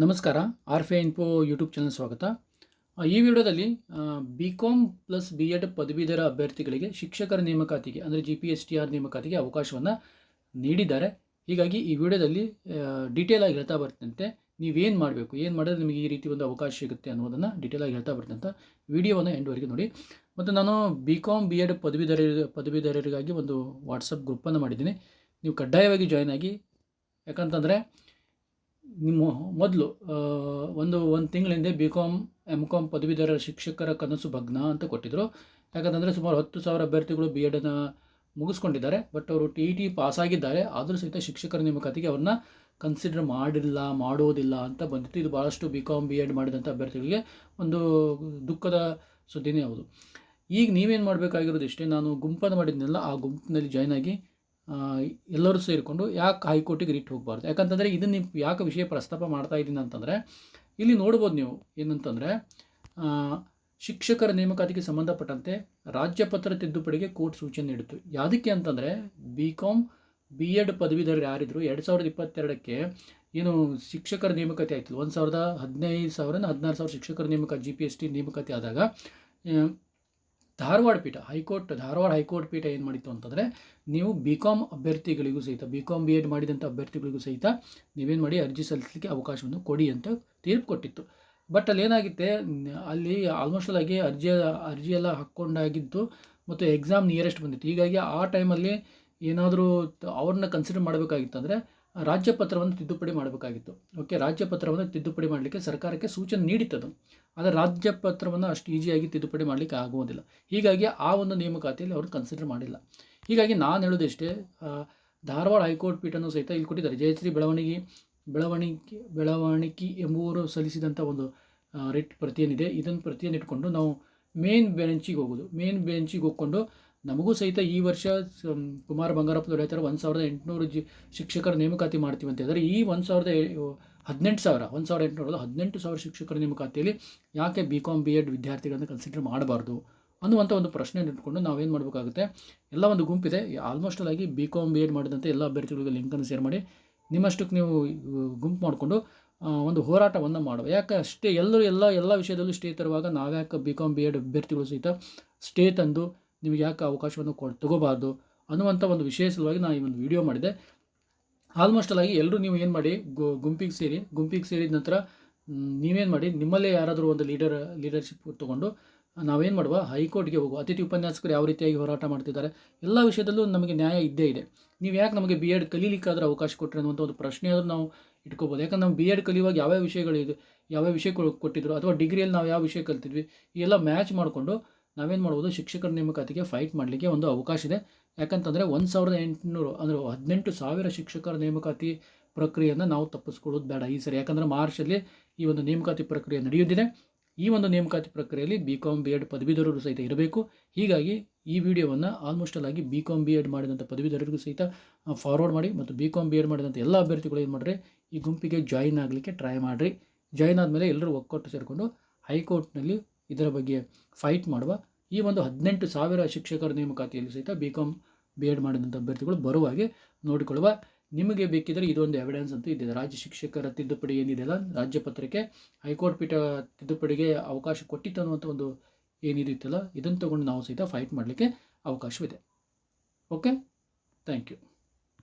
ನಮಸ್ಕಾರ ಆರ್ ಫೆ info YouTube channel ಸ್ವಾಗತ. ಈ ವಿಡಿಯೋದಲ್ಲಿ B Com plus B Ed ಪದವೀಧರ ಅಭ್ಯರ್ಥಿಗಳಿಗೆ ಶಿಕ್ಷಕರ ನೇಮಕಾತಿಗೆ, ಅಂದರೆ G P S T R ನೇಮಕಾತಿಗೆ ಅವಕಾಶವನ್ನು ನೀಡಿದ್ದಾರೆ. ಹೀಗಾಗಿ ಈ ವಿಡಿಯೋದಲ್ಲಿ ಡೀಟೇಲ್ ಆಗಿ ಹೇಳ್ತಾ ಬರ್ತಂತೆ. ನೀವೇನು ಮಾಡಬೇಕು, ಏನು ಮಾಡಿದ್ರೆ ನಿಮಗೆ ಈ ರೀತಿ ಒಂದು ಅವಕಾಶ ಸಿಗುತ್ತೆ ಅನ್ನೋದನ್ನು ಡೀಟೇಲ್ ಆಗಿ ಹೇಳ್ತಾ ಬರ್ತಂತ. ವಿಡಿಯೋವನ್ನು ಎಂಡ್ವರೆಗೆ ನೋಡಿ. ಮತ್ತು ನಾನು ಬಿ ಕಾಮ್ ಬಿ ಎಡ್ ಪದವೀಧರ, ಪದವೀಧರರಿಗಾಗಿ ಒಂದು ವಾಟ್ಸಪ್ ಗ್ರೂಪನ್ನು ಮಾಡಿದ್ದೀನಿ. ನೀವು ಕಡ್ಡಾಯವಾಗಿ ಜಾಯ್ನ್ ಆಗಿ, ಯಾಕಂತಂದರೆ ನಿಮ್ಮ ಮೊದಲು ಒಂದು ಒಂದು ತಿಂಗಳ ಹಿಂದೆ ಬಿ ಕಾಮ್ ಎಂ ಕಾಮ್ ಪದವೀಧರ ಶಿಕ್ಷಕರ ಕನಸು ಭಗ್ನ ಅಂತ ಕೊಟ್ಟಿದ್ದರು ಯಾಕಂತಂದರೆ ಸುಮಾರು ಹತ್ತು ಸಾವಿರ ಅಭ್ಯರ್ಥಿಗಳು ಬಿ ಎಡನ್ನು ಮುಗಿಸ್ಕೊಂಡಿದ್ದಾರೆ. ಬಟ್ ಅವರು ಟಿ ಇ ಟಿ ಪಾಸಾಗಿದ್ದಾರೆ ಆದರೂ ಸಹಿತ ಶಿಕ್ಷಕರ ನೇಮಕಾತಿಗೆ ಅವ್ರನ್ನ ಕನ್ಸಿಡರ್ ಮಾಡಿಲ್ಲ, ಮಾಡೋದಿಲ್ಲ ಅಂತ ಬಂದಿತ್ತು. ಇದು ಭಾಳಷ್ಟು ಬಿ ಕಾಮ್ ಬಿ ಎಡ್ ಮಾಡಿದಂಥ ಅಭ್ಯರ್ಥಿಗಳಿಗೆ ಒಂದು ದುಃಖದ ಸುದ್ದಿನೇ ಹೌದು. ಈಗ ನೀವೇನು ಮಾಡಬೇಕಾಗಿರೋದು ಇಷ್ಟೇ? ನಾನು ಗುಂಪನ್ನು ಮಾಡಿದ್ನೆಲ್ಲ, ಆ ಗುಂಪಿನಲ್ಲಿ ಜಾಯ್ನ್ ಆಗಿ ಎಲ್ಲರೂ ಸೇರಿಕೊಂಡು ಯಾಕೆ ಹೈಕೋರ್ಟಿಗೆ ರಿಟ್ ಹೋಗಬಾರ್ದು? ಯಾಕಂತಂದರೆ ಇದನ್ನು ನೀವು ಯಾಕೆ ವಿಷಯ ಪ್ರಸ್ತಾಪ ಮಾಡ್ತಾ ಇದ್ದೀನಿ ಅಂತಂದರೆ, ಇಲ್ಲಿ ನೋಡ್ಬೋದು ನೀವು ಏನಂತಂದರೆ ಶಿಕ್ಷಕರ ನೇಮಕಾತಿಗೆ ಸಂಬಂಧಪಟ್ಟಂತೆ ರಾಜ್ಯಪತ್ರ ತಿದ್ದುಪಡಿಗೆ ಕೋರ್ಟ್ ಸೂಚನೆ ನೀಡಿತು ಯಾವುದಕ್ಕೆ ಅಂತಂದರೆ ಬಿ ಕಾಮ್ ಬಿ ಎಡ್ ಪದವೀಧರರು ಯಾರಿದ್ರು ಎರಡು ಸಾವಿರದ ಇಪ್ಪತ್ತೆರಡಕ್ಕೆ ಏನು ಶಿಕ್ಷಕರ ನೇಮಕಾತಿ ಆಯಿತು ಒಂದು ಸಾವಿರದ ಹದಿನೈದು ಸಾವಿರ ಹದಿನಾರು ಸಾವಿರ ಶಿಕ್ಷಕರ ನೇಮಕಾತಿ ಜಿ ಪಿ ಎಸ್ ಟಿ ನೇಮಕಾತಿ ಆದಾಗ ಧಾರವಾಡ ಪೀಠ, ಹೈಕೋರ್ಟ್, ಧಾರವಾಡ ಹೈಕೋರ್ಟ್ ಪೀಠ ಏನು ಮಾಡಿತ್ತು ಅಂತಂದರೆ, ನೀವು ಬಿ ಕಾಮ್ ಅಭ್ಯರ್ಥಿಗಳಿಗೂ ಸಹಿತ ಬಿ ಕಾಮ್ ಬಿ ಎಡ್ ಮಾಡಿದಂಥ ಅಭ್ಯರ್ಥಿಗಳಿಗೂ ಸಹಿತ ನೀವೇನು ಮಾಡಿ ಅರ್ಜಿ ಸಲ್ಲಿಸಲಿಕ್ಕೆ ಅವಕಾಶವನ್ನು ಕೊಡಿ ಅಂತ ತೀರ್ಪು ಕೊಟ್ಟಿತ್ತು. ಬಟ್ ಅಲ್ಲಿ ಏನಾಗಿತ್ತೆ, ಅಲ್ಲಿ ಆಲ್ಮೋಸ್ಟ್ ಆಗಿ ಅರ್ಜಿ ಅರ್ಜಿ ಎಲ್ಲ ಹಾಕ್ಕೊಂಡಾಗಿದ್ದು, ಮತ್ತು ಎಕ್ಸಾಮ್ ನಿಯರೆಸ್ಟ್ ಬಂದಿತ್ತು. ಹೀಗಾಗಿ ಆ ಟೈಮಲ್ಲಿ ಏನಾದರೂ ಅವ್ರನ್ನ ಕನ್ಸಿಡರ್ ಮಾಡಬೇಕಾಗಿತ್ತು ಅಂದರೆ ರಾಜ್ಯಪತ್ರವನ್ನು ತಿದ್ದುಪಡಿ ಮಾಡಬೇಕಾಗಿತ್ತು. ಓಕೆ ರಾಜ್ಯಪತ್ರವನ್ನು ತಿದ್ದುಪಡಿ ಮಾಡಲಿಕ್ಕೆ ಸರ್ಕಾರಕ್ಕೆ ಸೂಚನೆ ನೀಡಿತ್ತದು ಆದರೆ ರಾಜ್ಯಪತ್ರವನ್ನು ಅಷ್ಟು ಈಸಿಯಾಗಿ ತಿದ್ದುಪಡಿ ಮಾಡಲಿಕ್ಕೆ ಆಗುವುದಿಲ್ಲ. ಹೀಗಾಗಿ ಆ ಒಂದು ನೇಮಕಾತಿಯಲ್ಲಿ ಅವರು ಕನ್ಸಿಡರ್ ಮಾಡಿಲ್ಲ. ಹೀಗಾಗಿ ನಾನು ಹೇಳೋದಿಷ್ಟೇ ಇಷ್ಟೇ ಧಾರವಾಡ ಹೈಕೋರ್ಟ್ ಪೀಠನೂ ಸಹಿತ ಇಲ್ಲಿ ಕೊಟ್ಟಿದ್ದಾರೆ. ಜಯಶ್ರೀ ಬೆಳವಣಿಗೆ ಬೆಳವಣಿಗೆ ಬೆಳವಣಿಗೆ ಎಂಬುವರು ಸಲ್ಲಿಸಿದಂಥ ಒಂದು ರಿಟ್ ಪ್ರತಿಯೇನಿದೆ ಇದನ್ನು ಪ್ರತಿಯನ್ನು ಇಟ್ಕೊಂಡು ನಾವು ಮೇನ್ ಬೆಂಚಿಗೆ ಹೋಗೋದು. ಮೇನ್ ಬೆಂಚಿಗೆ ಹೋಗ್ಕೊಂಡು ನಮಗೂ ಸಹಿತ ಈ ವರ್ಷ ಕುಮಾರ ಬಂಗಾರಪ್ಪ ಹೇಳ್ತಾರೆ ಒಂದು ಸಾವಿರದ ಎಂಟುನೂರು ಜಿ, ಶಿಕ್ಷಕರ ನೇಮಕಾತಿ ಮಾಡ್ತೀವಿ ಅಂತ ಹೇಳಿದ್ರೆ ಈ ಒಂದು ಸಾವಿರದ ಹದಿನೆಂಟು ಸಾವಿರ, ಒಂದು ಸಾವಿರದ ಎಂಟುನೂರ ಹದಿನೆಂಟು ಸಾವಿರ ಶಿಕ್ಷಕರ ನೇಮಕಾತಿಯಲ್ಲಿ ಯಾಕೆ ಬಿ ಕಾಮ್ ಬಿ ಎಡ್ ವಿದ್ಯಾರ್ಥಿಗಳನ್ನು ಕನ್ಸಿಡರ್ ಮಾಡಬಾರ್ದು ಅನ್ನುವಂಥ ಒಂದು ಪ್ರಶ್ನೆ ಇಟ್ಕೊಂಡು ನಾವೇನು ಮಾಡಬೇಕಾಗುತ್ತೆ, ಎಲ್ಲ ಒಂದು ಗುಂಪಿದೆ. ಆಲ್ಮೋಸ್ಟ್ ಆಗಿ ಬಿ ಕಾಮ್ ಬಿ ಎಡ್ ಮಾಡಿದಂಥ ಎಲ್ಲ ಅಭ್ಯರ್ಥಿಗಳಿಗೆ ಲಿಂಕನ್ನು ಶೇರ್ ಮಾಡಿ, ನಿಮ್ಮಷ್ಟಕ್ಕೆ ನೀವು ಗುಂಪು ಮಾಡಿಕೊಂಡು ಒಂದು ಹೋರಾಟವನ್ನು ಮಾಡುವ. ಯಾಕೆ ಅಷ್ಟೇ, ಎಲ್ಲರೂ ಎಲ್ಲ ಎಲ್ಲ ವಿಷಯದಲ್ಲೂ ಸ್ಟೇ ತರುವಾಗ ನಾವ್ಯಾಕೆ ಬಿ ಕಾಮ್ ಬಿ ಎಡ್ ಅಭ್ಯರ್ಥಿಗಳು ಸಹಿತ ಸ್ಟೇ ತಂದು ನಿಮಗೆ ಯಾಕೆ ಅವಕಾಶವನ್ನು ಕೊ ತಗೋಬಾರ್ದು ಅನ್ನುವಂಥ ಒಂದು ವಿಷಯ ಸಲುವಾಗಿ ನಾನು ಈ ಒಂದು ವಿಡಿಯೋ ಮಾಡಿದೆ. ಆಲ್ಮೋಸ್ಟ್ ಆಗಿ ಎಲ್ಲರೂ ನೀವು ಏನು ಮಾಡಿ, ಗು- ಗುಂಪಿಗೆ ಸೇರಿ, ಗುಂಪಿಗೆ ಸೇರಿದ ನಂತರ ನೀವೇನು ಮಾಡಿ, ನಿಮ್ಮಲ್ಲೇ ಯಾರಾದರೂ ಒಂದು ಲೀಡರ್ ಲೀಡರ್ಶಿಪ್ ತೊಗೊಂಡು ನಾವೇನು ಮಾಡುವ, ಹೈಕೋರ್ಟ್ಗೆ ಹೋಗುವ, ಅತಿಥಿ ಉಪನ್ಯಾಸಕರು ಯಾವ ರೀತಿಯಾಗಿ ಹೋರಾಟ ಮಾಡ್ತಿದ್ದಾರೆ, ಎಲ್ಲ ವಿಷಯದಲ್ಲೂ ನಮಗೆ ನ್ಯಾಯ ಇದ್ದೇ ಇದೆ. ನೀವು ಯಾಕೆ ನಮಗೆ ಬಿ ಎಡ್ ಕಲೀಲಿಕ್ಕಾದ್ರೆ ಅವಕಾಶ ಕೊಟ್ಟರೆ ಅನ್ನುವಂಥ ಒಂದು ಪ್ರಶ್ನೆ ಆದರೂ ನಾವು ಇಟ್ಕೋಬೋದು. ಯಾಕಂದ್ರೆ ನಾವು ಬಿ ಎಡ್ ಕಲಿಯುವಾಗ ಯಾವ್ಯಾವ ವಿಷಯಗಳಿದೆ ಯಾವ್ಯಾವ ವಿಷಯ ಕೊಟ್ಟಿದ್ರು, ಅಥವಾ ಡಿಗ್ರಿಯಲ್ಲಿ ನಾವು ಯಾವ ವಿಷಯ ಕಲ್ತಿದ್ವಿ ಎಲ್ಲ ಮ್ಯಾಚ್ ಮಾಡಿಕೊಂಡು ನಾವೇನು ಮಾಡ್ಬೋದು, ಶಿಕ್ಷಕರ ನೇಮಕಾತಿಗೆ ಫೈಟ್ ಮಾಡಲಿಕ್ಕೆ ಒಂದು ಅವಕಾಶ ಇದೆ. ಯಾಕಂತಂದರೆ ಒಂದು ಸಾವಿರದ ಎಂಟುನೂರು ಅಂದರೆ ಹದಿನೆಂಟು ಸಾವಿರ ಶಿಕ್ಷಕರ ನೇಮಕಾತಿ ಪ್ರಕ್ರಿಯೆಯನ್ನು ನಾವು ತಪ್ಪಿಸ್ಕೊಳ್ಳೋದು ಬೇಡ ಈ ಸರಿ. ಯಾಕಂದರೆ ಮಾರ್ಚಲ್ಲಿ ಈ ಒಂದು ನೇಮಕಾತಿ ಪ್ರಕ್ರಿಯೆ ನಡೆಯುತ್ತಿದೆ. ಈ ಒಂದು ನೇಮಕಾತಿ ಪ್ರಕ್ರಿಯೆಯಲ್ಲಿ ಬಿ ಕಾಮ್ ಬಿ ಎಡ್ ಪದವೀಧರರು ಸಹಿತ ಇರಬೇಕು. ಹೀಗಾಗಿ ಈ ವಿಡಿಯೋವನ್ನು ಆಲ್ಮೋಸ್ಟ್ ಆಗಿ ಬಿ ಕಾಮ್ ಬಿ ಎಡ್ ಮಾಡಿದಂಥ ಪದವೀಧರರಿಗೂ ಸಹಿತ ಫಾರ್ವರ್ಡ್ ಮಾಡಿ ಮತ್ತು ಬಿ ಕಾಮ್ ಬಿ ಎಡ್ ಮಾಡಿದಂಥ ಎಲ್ಲ ಅಭ್ಯರ್ಥಿಗಳು ಏನು ಮಾಡಿರಿ, ಈ ಗುಂಪಿಗೆ ಜಾಯಿನ್ ಆಗಲಿಕ್ಕೆ ಟ್ರೈ ಮಾಡಿರಿ. ಜಾಯಿನ್ ಆದಮೇಲೆ ಎಲ್ಲರೂ ಒಕ್ಕಟ್ಟು ಸೇರಿಕೊಂಡು ಹೈಕೋರ್ಟ್ನಲ್ಲಿ ಇದರ ಬಗ್ಗೆ ಫೈಟ್ ಮಾಡುವ ಈ ಒಂದು ಹದಿನೆಂಟು ಸಾವಿರ ಶಿಕ್ಷಕರ ನೇಮಕಾತಿಯಲ್ಲಿ ಸಹಿತ ಬಿ ಕಾಮ್ ಬಿ ಎಡ್ ಮಾಡಿದಂಥ ಅಭ್ಯರ್ಥಿಗಳು ಬರುವ ಹಾಗೆ ನೋಡಿಕೊಳ್ಳುವ ನಿಮಗೆ ಬೇಕಿದ್ದರೆ ಇದೊಂದು ಎವಿಡೆನ್ಸ್ ಅಂತೂ ಇದೆ. ರಾಜ್ಯ ಶಿಕ್ಷಕರ ತಿದ್ದುಪಡಿ ಏನಿದೆಯಲ್ಲ ರಾಜ್ಯ ಪತ್ರಕ್ಕೆ ಹೈಕೋರ್ಟ್ ಪೀಠ ತಿದ್ದುಪಡಿಗೆ ಅವಕಾಶ ಕೊಟ್ಟಿತ್ತು ಅನ್ನುವಂಥ ಒಂದು ಏನಿದಿತ್ತಲ್ಲ, ಇದನ್ನು ತಗೊಂಡು ನಾವು ಸಹಿತ ಫೈಟ್ ಮಾಡಲಿಕ್ಕೆ ಅವಕಾಶವಿದೆ. Okay thank you